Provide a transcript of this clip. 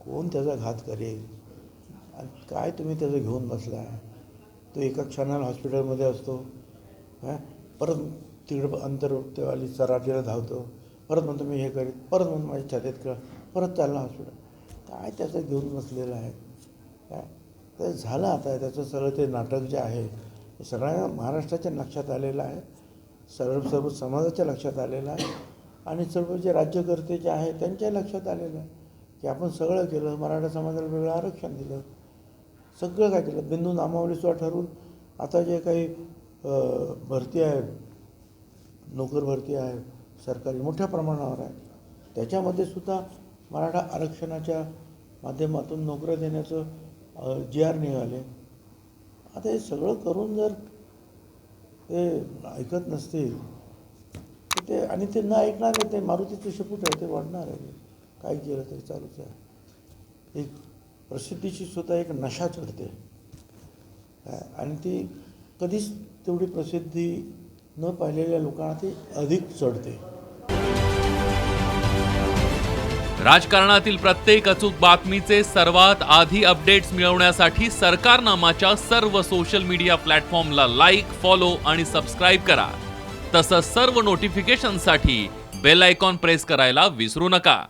कोण त्याचा घात करेल? आणि काय तुम्ही त्याचं घेऊन बसला तो एका क्षणाला हॉस्पिटलमध्ये असतो हां? परत तिकडं अंतरवाली सराटीला धावतो परत म्हणतो मी हे करीत परत म्हणून माझ्या छातीत कळ परत चालला हॉस्पिटल. काय त्याचं घेऊन बसलेलं आहे? काय? ते झालं आता त्याचं सगळं ते नाटक जे आहे ते सगळ्या महाराष्ट्राच्या लक्षात आलेलं आहे सर्व सर्व समाजाच्या लक्षात आलेलं आहे आणि सर्व जे राज्यकर्ते जे आहे त्यांच्याही लक्षात आलेलं आहे. की आपण सगळं केलं मराठा समाजाला वेगळं आरक्षण दिलं सगळं काय केलं? बिंदू नामावलीसुद्धा ठरवून आता जे काही भरती आहे नोकर भरती आहे सरकारी मोठ्या प्रमाणावर आहे त्याच्यामध्ये सुद्धा मराठा आरक्षणाच्या माध्यमातून नोकऱ्या देण्याचं जी आर निघाले. आता हे सगळं करून जर ते ऐकत नसतील तर ते आणि ते न ऐकणार आहे ते मारुतीचं शेपूट आहे ते वाढणार आहे. काय केलं तरी चालूच आहे. एक प्रसिद्धीची सुद्धा एक नशा चढते. आणि ती कधीच तेवढी प्रसिद्धी न पाहिलेल्या लोकांना ती अधिक चढते. राजकारणातील प्रत्येक अचूक बातमीचे सर्वात आधी अपडेट्स मिळवण्यासाठी सरकारनामाच्या सर्व सोशल मीडिया प्लॅटफॉर्मला लाईक फॉलो आणि सबस्क्राईब करा. तसंच सर्व नोटिफिकेशनसाठी बेल आयकॉन प्रेस करायला विसरू नका.